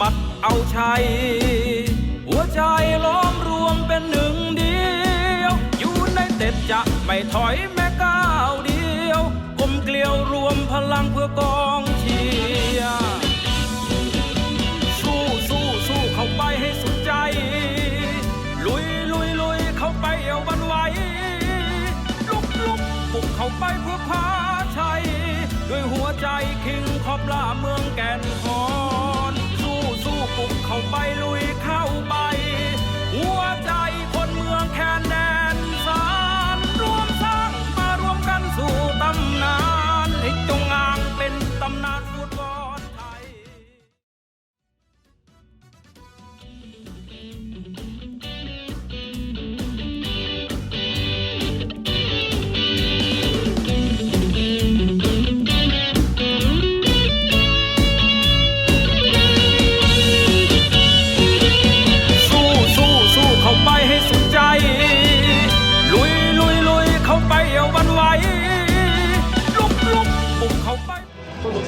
บัดเอาชัย หัวใจล้อมรวมเป็นหนึ่งเดียว อยู่ในเต็ดจะไม่ถอยแม้ก้าวเดียวกลมเกลียวรวมพลังเพื่อกองเชียร์สู้สู้สู้เข้าไปให้สุดใจ ลุยลุยลุยเข้าไปเอาวันไหวลุกลุกบุกเข้าไปเพื่อคว้าชัย ด้วยหัวใจคิงขอบลาเมืองแก่นคอ บุกเข้าไปลุยเข้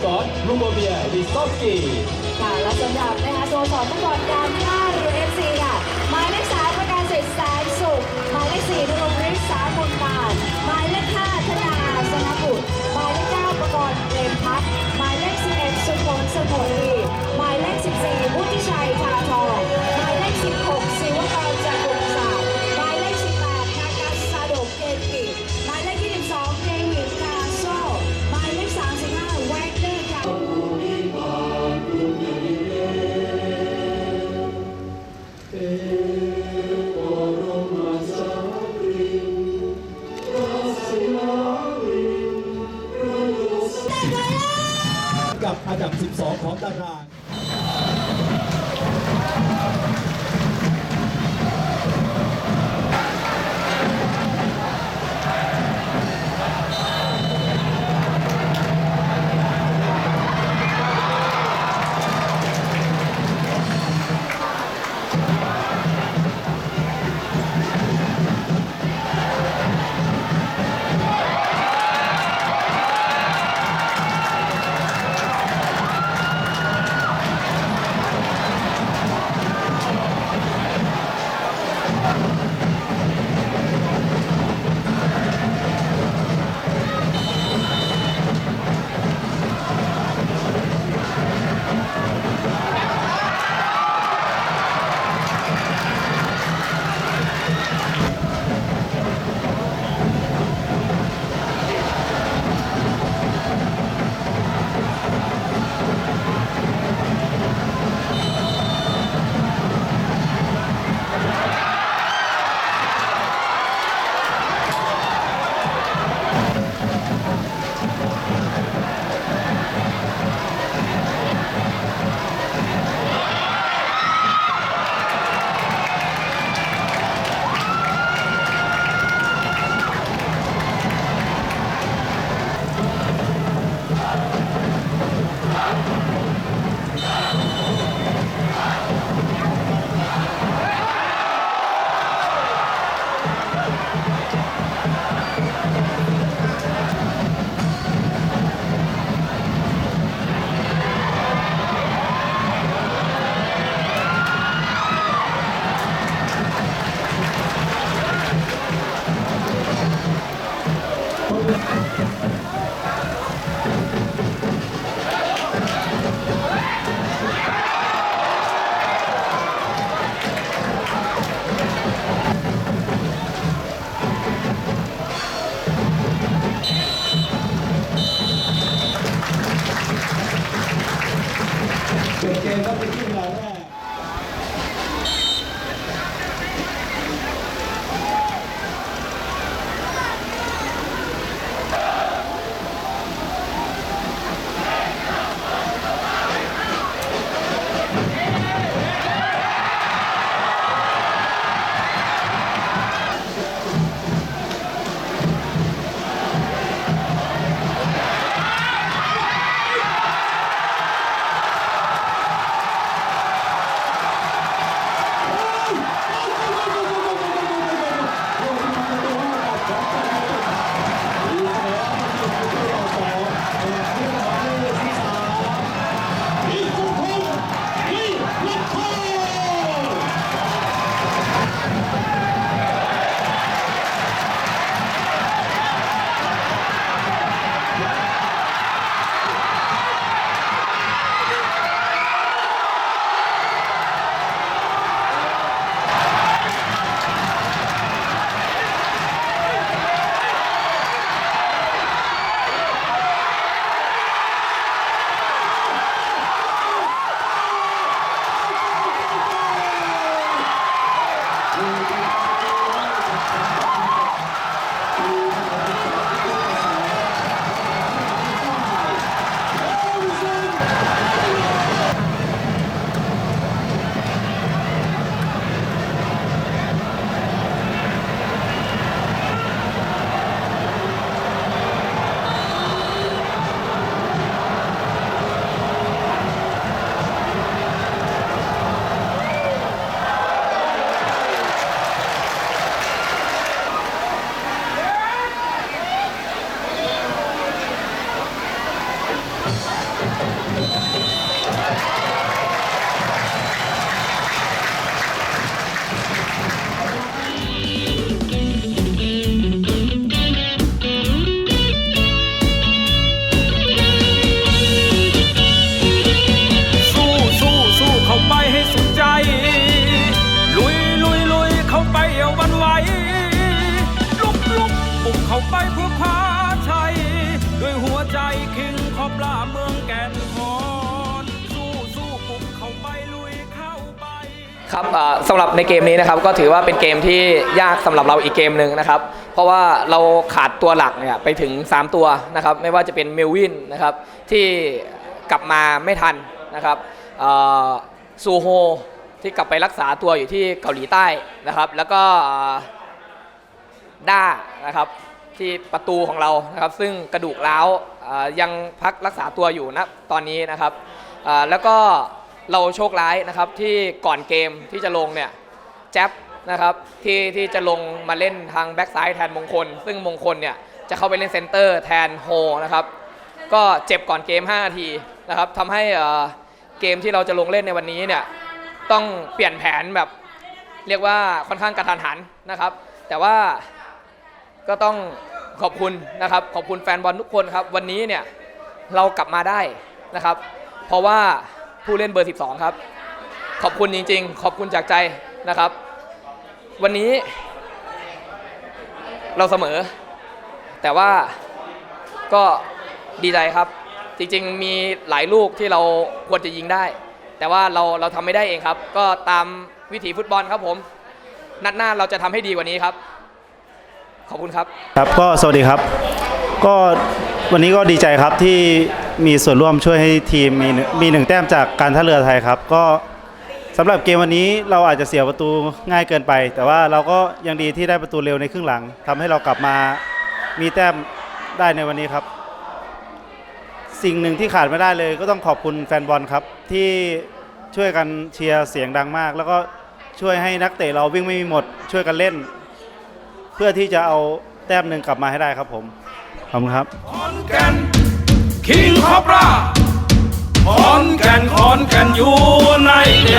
สอนลูโมเบียวิซอฟสกี้ค่ะและสำหรับนะคะตัวสอนฟุตบอลการท่าเรือ อันดับ 12 ของตาราง ครับสำหรับในเกมนี้นะครับก็ถือว่าเป็นเกมที่ยากสำหรับเราอีกเกมหนึ่งนะครับ เพราะว่าเราขาดตัวหลักเนี่ยไปถึง 3 ตัวนะครับ ไม่ว่าจะเป็นเมลวินนะครับที่กลับมาไม่ทันนะครับซูโฮที่กลับไปรักษาตัวอยู่ที่เกาหลีใต้นะครับ แล้วก็ด้านะครับที่ประตูของเรานะครับ ซึ่งกระดูกร้าวยังพักรักษาตัวอยู่นะตอนนี้นะครับแล้วก็ เราโชคร้ายนะครับที่ก่อนเกมที่จะลงเนี่ยแจ๊บนะครับที่ที่จะลงมาเล่นทางแบ็กซ้ายแทนมงคล ซึ่งมงคลเนี่ยจะเข้าไปเล่นเซนเตอร์แทนโฮนะครับก็เจ็บก่อนเกม 5 นาทีนะครับทำให้เกมที่เราจะลงเล่นในวันนี้เนี่ยต้องเปลี่ยนแผนแบบเรียกว่าค่อนข้างกระทันหันนะครับ แต่ว่าก็ต้องขอบคุณนะครับขอบคุณแฟนบอลทุกคนครับวันนี้เนี่ยเรากลับมาได้นะครับ เพราะว่า ผู้เล่นเบอร์ 12 ครับ ขอบคุณจริง ๆ ขอบคุณจากใจนะครับ วันนี้ เราเสมอ แต่ว่าก็ดีใจครับ จริงๆมีหลายลูกที่เราควรจะยิงได้ แต่ว่าเราเราทำไม่ได้เองครับ ก็ตามวิถีฟุตบอลครับผม นัดหน้าเราจะทำให้ดีกว่านี้ครับ ขอบคุณครับ ครับก็สวัสดีครับ ก็วันนี้ก็ดีใจครับที่ มีส่วนร่วมช่วยให้ทีมมีมีหนึ่งแต้มจากการท่าเรือไทยครับ ก็สำหรับเกมวันนี้เราอาจจะเสียประตูง่ายเกินไป แต่ว่าเราก็ยังดีที่ได้ประตูเร็วในครึ่งหลังทำให้เรากลับมามีแต้มได้ในวันนี้ครับ สิ่งหนึ่งที่ขาดไม่ได้เลย ก็ต้องขอบคุณแฟนบอลครับ ที่ช่วยกันเชียร์เสียงดังมาก แล้วก็ช่วยให้นักเตะเราวิ่งไม่มีหมด ช่วยกันเล่น เพื่อที่จะเอาแต้มหนึ่งกลับมาให้ได้ครับผมขอบคุณครับ คิงคอปราขอนแก่นขอนแก่นอยู่ในเด